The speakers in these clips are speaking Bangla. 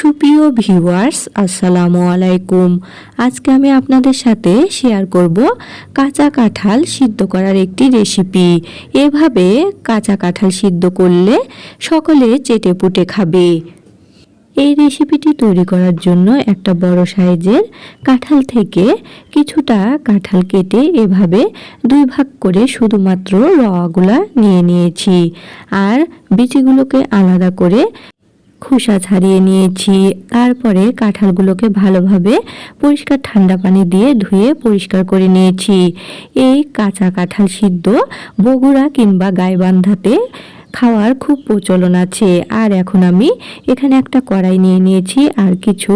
সুপ্রিয় ভিউয়ার্স, আসসালামু আলাইকুম। আজকে আমি আপনাদের সাথে শেয়ার করব কাঁচা কাঁঠাল সিদ্ধ করার একটি রেসিপি এভাবে কাঁচা কাঁঠাল সিদ্ধ করলে সকলে চেটে পুটে খাবে। এই রেসিপিটি তৈরি করার জন্য একটা বড় সাইজের কাঁঠাল থেকে কিছুটা কাঁঠাল কেটে এভাবে দুই ভাগ করে শুধুমাত্র রওয়াগুলা নিয়ে নিয়েছি। আর বিচিগুলোকে আলাদা করে খোসা ছাড়িয়ে নিয়েছি। তারপরে কাঁঠালগুলোকে ভালোভাবে পরিষ্কার ঠান্ডা পানি দিয়ে ধুয়ে পরিষ্কার করে নিয়েছি। এই কাঁচা কাঁঠাল সিদ্ধ বগুড়া কিংবা গাইবান্ধাতে খাওয়ার খুব প্রচলন আছে। আর এখন আমি এখানে একটা কড়াই নিয়ে নিয়েছি আর কিছু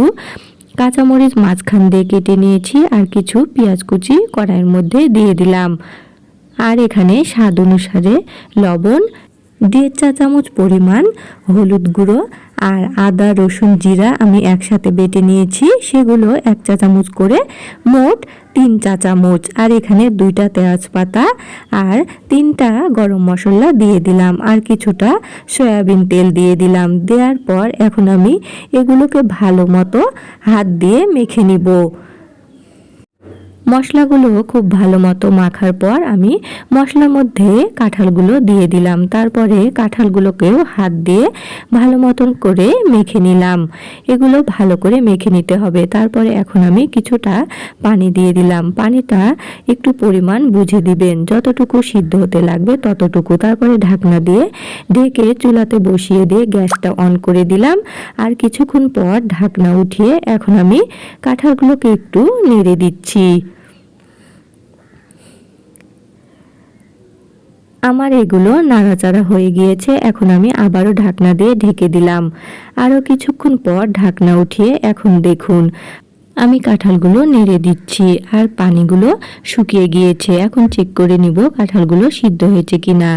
কাঁচামরিচ মাঝখান দিয়ে কেটে নিয়েছি আর কিছু পেঁয়াজ কুচি কড়াইয়ের মধ্যে দিয়ে দিলাম। আর এখানে স্বাদ অনুসারে লবণ, দেড় চা চামচ পরিমাণ হলুদ গুঁড়ো আর আদা, রসুন, জিরা আমি একসাথে বেটে নিয়েছি। সেগুলো এক চা চামচ করে, মোট তিন চা চামচ আর এখানে দুইটা তেজপাতা আর তিনটা গরম মশলা দিয়ে দিলাম। আর কিছুটা সয়াবিন তেল দিয়ে দিলাম। দেওয়ার পর এখন আমি এগুলোকে ভালো মতো হাত দিয়ে মেখে নিব। মশলাগুলো খুব ভালো মতো মাখার পর আমি মশলার মধ্যে কাঁঠালগুলো দিয়ে দিলাম। তারপরে কাঁঠালগুলোকেও হাত দিয়ে ভালো মতন করে মেখে নিলাম। এগুলো ভালো করে মেখে নিতে হবে। তারপরে এখন আমি কিছুটা পানি দিয়ে দিলাম। পানিটা একটু পরিমাণ বুঝে দিবেন। যতটুকু সিদ্ধ হতে লাগবে ততটুকু। তারপরে ঢাকনা দিয়ে ঢেকে চুলাতে বসিয়ে দিয়ে গ্যাসটা অন করে দিলাম। আর কিছুক্ষণ পর ঢাকনা উঠিয়ে এখন আমি কাঁঠালগুলোকে একটু নেড়ে দিচ্ছি। আমার এগুলো নাড়াচাড়া হয়ে গিয়েছে, এখন আমি আবারও ঢাকনা দিয়ে ঢেকে দিলাম। আরও কিছুক্ষণ পর ঢাকনা উঠিয়ে এখন দেখুন, আমি কাঁঠালগুলো নেড়ে দিচ্ছি আর পানিগুলো শুকিয়ে গিয়েছে। এখন চেক করে নিব কাঁঠালগুলো সিদ্ধ হয়েছে কি না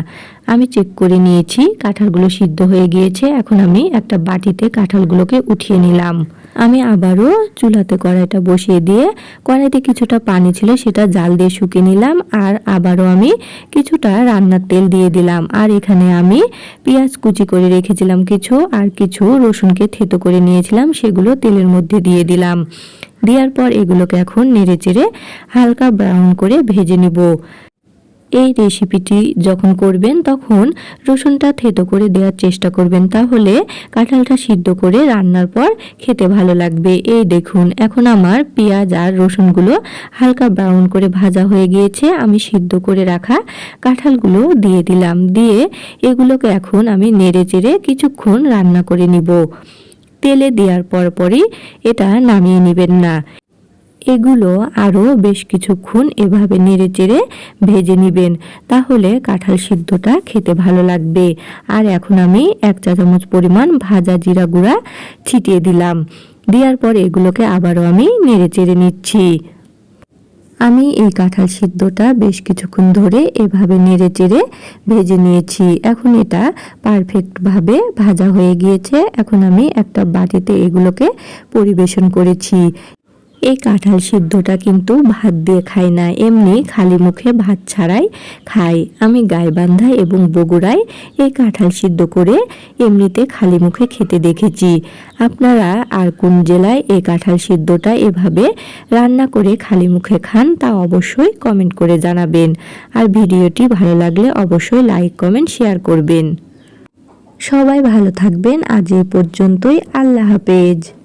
আমি চেক করে নিয়েছি, কাঁঠালগুলো সিদ্ধ হয়ে গিয়েছে। এখন আমি একটা বাটিতে কাঁঠালগুলোকে উঠিয়ে নিলাম। আমি আবারও চুলাতে কড়াইটা বসিয়ে দিয়ে কড়াইতে কিছুটা পানি ছিল সেটা জাল দিয়ে শুকিয়ে নিলাম আর আবারও আমি কিছুটা রান্নার তেল দিয়ে দিলাম। আর এখানে আমি পেঁয়াজ কুচি করে রেখেছিলাম কিছু আর কিছু রসুনকে থেতো করে নিয়েছিলাম, সেগুলো তেলের মধ্যে দিয়ে দিলাম। দেওয়ার পর এগুলোকে এখন নেড়ে চেড়ে হালকা ব্রাউন করে ভেজে নিব। এই রেসিপিটি যখন করবেন, তখন রসুনটা থেতো করে দেওয়ার চেষ্টা করবেন। তাহলে কাঁঠালটা সিদ্ধ করে রান্নার পর খেতে ভালো লাগবে। এই দেখুন, এখন আমার পেঁয়াজ আর রসুনগুলো হালকা ব্রাউন করে ভাজা হয়ে গিয়েছে। আমি সিদ্ধ করে রাখা কাঁঠালগুলো দিয়ে দিলাম। দিয়ে এগুলোকে এখন আমি নেড়ে চেড়ে কিছুক্ষণ রান্না করে নিব। তেলে দেওয়ার পরপরই এটা নামিয়ে নেবেন না। এগুলো আরও বেশ কিছুক্ষণ এভাবে নেড়ে চেড়ে ভেজে নেবেন। তাহলে কাঁঠাল সিদ্ধটা খেতে ভালো লাগবে। আর এখন আমি এক চা চামচ পরিমাণ ভাজা জিরা গুঁড়া ছিটিয়ে দিলাম। দেওয়ার পর এগুলোকে আবারও আমি নেড়ে চেড়ে নিচ্ছি। আমি এই কাঁঠাল সিদ্ধটা বেশ কিছুক্ষণ ধরে এভাবে নেড়ে চেড়ে ভেজে নিয়েছি। এখন এটা পারফেক্টভাবে ভাজা হয়ে গিয়েছে। এখন আমি একটা বাটিতে এগুলোকে পরিবেশন করেছি। এই কাঁঠাল সিদ্ধটা কিন্তু ভাত দিয়ে খাই না, এমনি খালি মুখে ভাত ছাড়াই খাই আমি গাইবান্ধা এবং বগুড়ায় এই কাঁঠাল সিদ্ধ করে এমনিতে খালি মুখে খেতে দেখেছি। আপনারা আর কোন জেলায় এই কাঁঠাল সিদ্ধটা এভাবে রান্না করে খালি মুখে খান তা অবশ্যই কমেন্ট করে জানাবেন। আর ভিডিওটি ভালো লাগলে অবশ্যই লাইক, কমেন্ট, শেয়ার করবেন। সবাই ভালো থাকবেন। আজ এ পর্যন্তই। আল্লাহ হাফেজ।